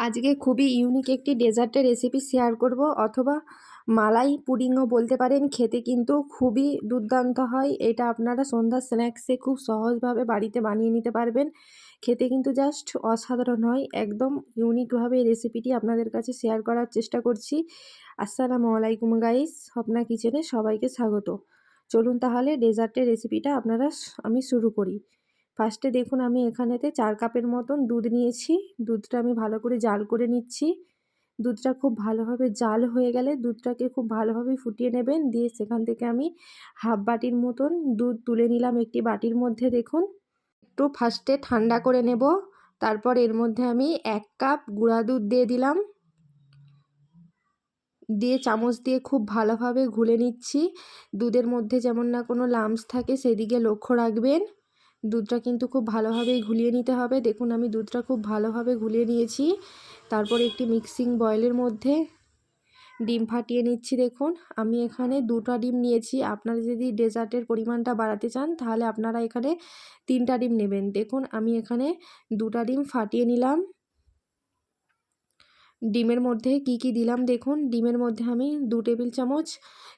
আজকে খুবই ইউনিক একটি ডেজার্টের রেসিপি শেয়ার করব। অথবা মালাই পুডিংও বলতে পারেন, খেতে কিন্তু খুবই দুর্দান্ত হয়। এটা আপনারা সন্ধ্যার স্ন্যাক্সে খুব সহজভাবে বাড়িতে বানিয়ে নিতে পারবেন। খেতে কিন্তু জাস্ট অসাধারণ হয়। একদম ইউনিকভাবে এই রেসিপিটি আপনাদের কাছে শেয়ার করার চেষ্টা করছি। আসসালামু আলাইকুম গাইস স্বপ্না কিচেনে সবাইকে স্বাগত। চলুন তাহলে ডেজার্টের রেসিপিটা আপনারা আমি শুরু করি। ফার্স্টে দেখুন আমি এখানেতে চার কাপের মতন দুধ নিয়েছি। দুধটা আমি ভালো করে জাল করে নিচ্ছি। দুধটা খুব ভালোভাবে জাল হয়ে গেলে দুধটাকে খুব ভালোভাবে ফুটিয়ে নেবেন। দিয়ে সেখান থেকে আমি হাফ বাটির মতন দুধ তুলে নিলাম একটি বাটির মধ্যে দেখুন। একটু ফার্স্টে ঠান্ডা করে নেব। তারপর এর মধ্যে আমি এক কাপ গুঁড়া দুধ দিয়ে দিলাম। দিয়ে চামচ দিয়ে খুব ভালোভাবে ঘুলে নিচ্ছি। দুধের মধ্যে যেমন না কোনো লামস থাকে সেদিকে লক্ষ্য রাখবেন। দুধটা কিন্তু খুব ভালোভাবেই ঘুলিয়ে নিতে হবে। দেখুন, আমি দুধটা খুব ভালোভাবে ঘুলিয়ে নিয়েছি। তারপর একটি মিক্সিং বয়েলের মধ্যে ডিম ফাটিয়ে নিচ্ছি, দেখুন। আমি এখানে দুটা ডিম নিয়েছি। আপনারা যদি ডেজার্টের পরিমাণটা বাড়াতে চান, তাহলে আপনারা এখানে তিনটা ডিম নেবেন। দেখুন, আমি এখানে দুটা ডিম ফাটিয়ে নিলাম। ডিমের মধ্যে কি কি দিলাম দেখুন। ডিমের মধ্যে আমি দু টেবিল চামচ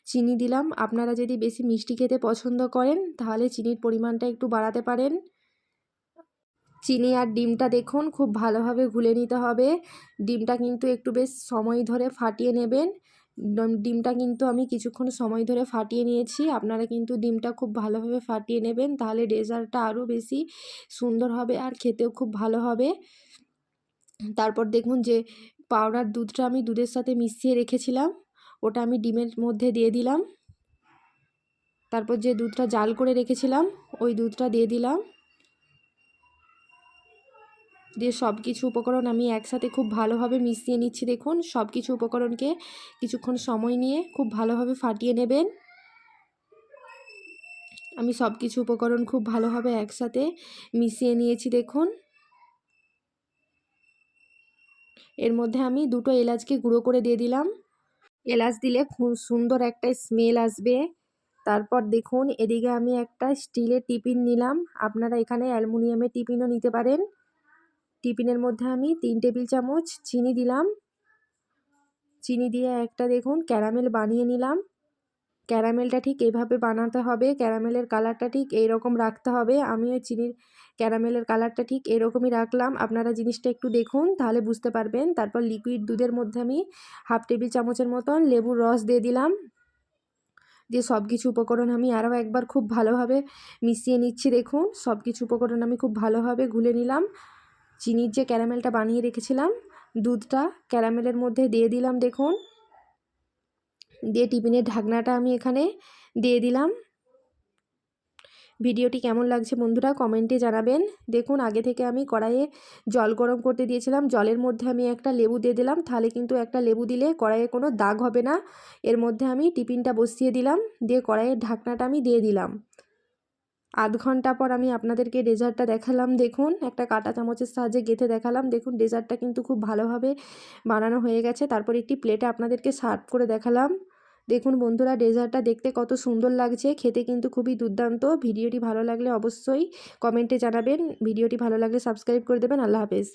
চিনি দিলাম। আপনারা যদি বেশি মিষ্টি খেতে পছন্দ করেন, তাহলে চিনির পরিমাণটা একটু বাড়াতে পারেন। চিনি আর ডিমটা দেখুন, খুব ভালোভাবে ঘুলে নিতে হবে। ডিমটা কিন্তু একটু বেশ সময় ধরে ফাটিয়ে নেবেন। ডিমটা কিন্তু আমি কিছুক্ষণ সময় ধরে ফাটিয়ে নিয়েছি। আপনারা কিন্তু ডিমটা খুব ভালোভাবে ফাটিয়ে নেবেন, তাহলে ডেজার্টটা আরও বেশি সুন্দর হবে আর খেতেও খুব ভালো হবে। তারপর দেখুন যে পাউডার দুধটা আমি দুধের সাথে মিশিয়ে রেখেছিলাম। ওটা আমি ডিমের মধ্যে দিয়ে দিলাম। তারপর যে দুধটা জাল করে রেখেছিলাম, ওই দুধটা দিয়ে দিলাম। দিয়ে সব কিছু উপকরণ আমি একসাথে খুব ভালোভাবে মিশিয়ে নিচ্ছি দেখুন। সব কিছু উপকরণকে কিছুক্ষণ সময় নিয়ে খুব ভালোভাবে ফাটিয়ে নেবেন। আমি সব কিছু উপকরণ খুব ভালোভাবে একসাথে মিশিয়ে নিয়েছি দেখুন। এর মধ্যে আমি দুটো এলাচকে গুঁড়ো করে দিয়ে দিলাম। এলাচ দিলে খুব সুন্দর একটা স্মেল আসবে। তারপর দেখুন, এদিকে আমি একটা স্টিলের টিফিন নিলাম। আপনারা এখানে অ্যালুমিনিয়ামের টিফিনও নিতে পারেন। টিফিনের মধ্যে আমি তিন টেবিল চামচ চিনি দিলাম। চিনি দিয়ে একটা দেখুন, ক্যারামেল বানিয়ে নিলাম। ক্যারামেলটা ঠিক এইভাবে বানাতে হবে। ক্যারামেলের কালারটা ঠিক এইরকম রাখতে হবে। আমি ওই চিনির ক্যারামেলের কালারটা ঠিক এরকমই রাখলাম। আপনারা জিনিসটা একটু দেখুন, তাহলে বুঝতে পারবেন। তারপর লিকুইড দুধের মধ্যে আমি হাফ টেবিল চামচের মতন লেবুর রস দিয়ে দিলাম। দিয়ে সব কিছু উপকরণ আমি আরও একবার খুব ভালোভাবে মিশিয়ে নিচ্ছি, দেখুন। সব কিছু উপকরণ আমি খুব ভালোভাবে গুলে নিলাম। চিনির যে ক্যারামেলটা বানিয়ে রেখেছিলাম, দুধটা ক্যারামেলের মধ্যে দিয়ে দিলাম, দেখুন। দিয়ে টিফিনের ঢাকনাটা আমি এখানে দিয়ে দিলাম। ভিডিওটি কেমন লাগছে বন্ধুরা কমেন্টে জানাবেন। দেখুন, আগে থেকে আমি কড়াইয়ে জল গরম করতে দিয়েছিলাম। জলের মধ্যে আমি একটা লেবু দিয়ে দিলাম। তাহলে কিন্তু একটা লেবু দিলে কড়াইয়ে কোনো দাগ হবে না। এর মধ্যে আমি টিফিনটা বসিয়ে দিলাম। দিয়ে কড়াইয়ের ঢাকনাটা আমি দিয়ে দিলাম। আধ ঘণ্টা পর আমি আপনাদেরকে ডেজার্টটা দেখালাম। দেখুন, একটা কাটা চামচের সাহায্যে গেঁথে দেখালাম। দেখুন, ডেজার্টটা কিন্তু খুব ভালোভাবে বানানো হয়ে গেছে। তারপর একটি প্লেটে আপনাদেরকে সার্ভ করে দেখালাম। দেখুন বন্ধুরা, ডেজার্টটা দেখতে কত সুন্দর লাগছে। খেতে কিন্তু খুবই দুর্দান্ত। ভিডিওটি ভালো লাগলে অবশ্যই কমেন্টে জানাবেন। ভিডিওটি ভালো লাগলে সাবস্ক্রাইব করে দেবেন। আল্লাহ হাফেজ।